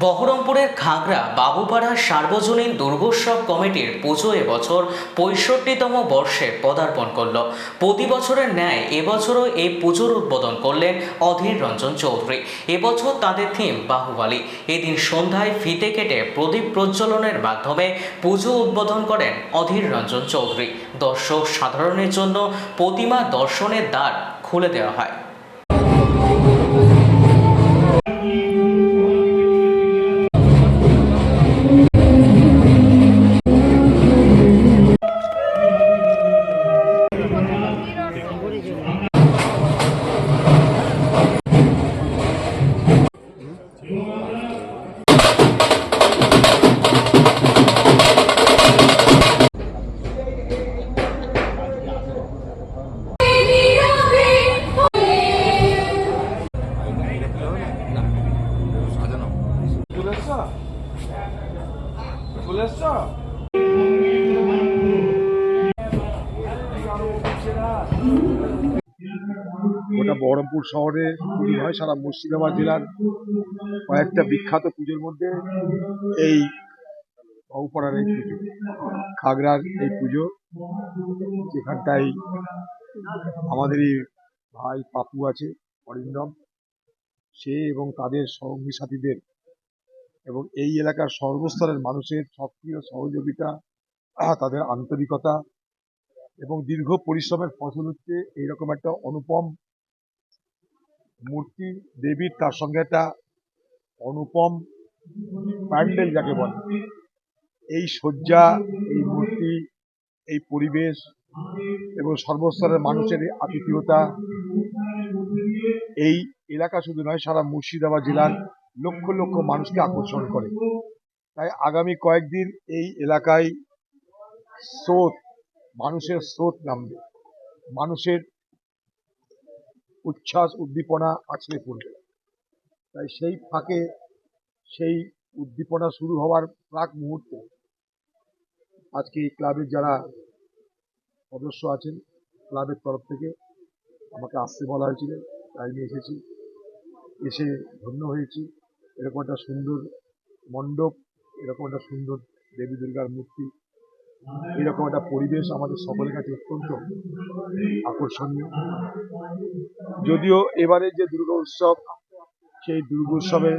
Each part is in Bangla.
বহরমপুরের খাগড়া বাবুপাড়া সার্বজনীন দুর্গোৎসব কমিটির পুজো এবছর পঁয়ষট্টিতম বর্ষে পদার্পণ করল। প্রতি বছরের ন্যায় এবছরও এই পুজোর উদ্বোধন করলেন অধীর রঞ্জন চৌধুরী। এবছর তাদের থিম বাহুবালী। এদিন সন্ধ্যায় ফিতে কেটে প্রদীপ প্রজ্বলনের মাধ্যমে পুজো উদ্বোধন করেন অধীর রঞ্জন চৌধুরী। দর্শক সাধারণের জন্য প্রতিমা দর্শনের দ্বার খুলে দেওয়া হয়। চলে এসছ? ওটা বহরমপুর শহরে পুজো হয়, সারা মুর্শিদাবাদ জেলার কয়েকটা বিখ্যাত পুজোর মধ্যে এই বাবুপাড়ার এই পুজো, খাগড়ার এই পুজো, যেখানটায় আমাদেরই ভাই পাপু আছে, অরিন্দম, সে এবং তাদের সঙ্গী সাথীদের এবং এই এলাকার সর্বস্তরের মানুষের সক্রিয় সহযোগিতা তাদের আন্তরিকতা এবং দীর্ঘ পরিশ্রমের ফসল হচ্ছে এইরকম একটা অনুপম মূর্তি। দেবীর তার সঙ্গে একটা অনুপম প্যান্ডেল যাকে বলে। এই শয্যা, এই মূর্তি, এই পরিবেশ এবং সর্বস্তরের মানুষের এই এই এলাকা শুধু নয়, সারা মুর্শিদাবাদ জেলার লক্ষ লক্ষ মানুষকে আকর্ষণ করে। তাই আগামী কয়েকদিন এই এলাকায় স্রোত, মানুষের স্রোত নামবে। মানুষের উচ্ছ্বাস, উদ্দীপনা আছড়ে পড়বে। তাই সেই ফাঁকে সেই উদ্দীপনা শুরু হওয়ার প্রাক মুহূর্তে আজকে এই ক্লাবের যারা সদস্য আছেন, ক্লাবের তরফ থেকে আমাকে আসতে বলা হয়েছিল। তাই আমি এসেছি। এসে ধন্য হয়েছি। এরকম একটা সুন্দর মণ্ডপ, এরকম একটা সুন্দর দেবী দুর্গার মূর্তি, এরকম একটা পরিবেশ আমাদের সকলের কাছে অত্যন্ত আকর্ষণীয়। যদিও এবারে যে দুর্গা উৎসব, সেই দুর্গা উৎসবে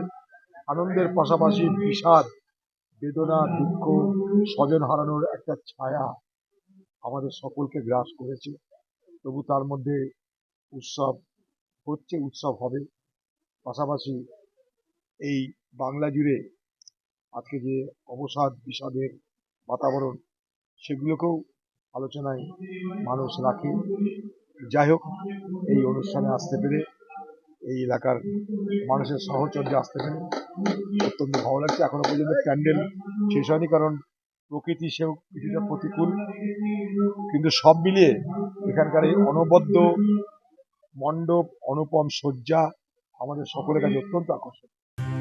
আনন্দের পাশাপাশি বিষাদ, বেদনা, দুঃখ, স্বজন হারানোর একটা ছায়া আমাদের সকলকে গ্রাস করেছে। তবু তার মধ্যে উৎসব হচ্ছে, উৎসব হবে। পাশাপাশি এই বাংলা জুড়ে আজকে যে অবসাদ, বিষাদের বাতাবরণ, সেগুলোকেও আলোচনায় মানুষ রাখে। যাই হোক, এই অনুষ্ঠানে আসতে পেরে এই এলাকার মানুষের সাহচর্যে আসতে পেরে অত্যন্ত ভালো লাগছে। এখনও পর্যন্ত প্যান্ডেল শেষ হয়নি কারণ প্রকৃতি সেও কিছুটা প্রতিকূল। কিন্তু সব মিলিয়ে এখানকার এই অনবদ্য মণ্ডপ, অনুপম শয্যা আমাদের সকলের কাছে অত্যন্ত আকর্ষণ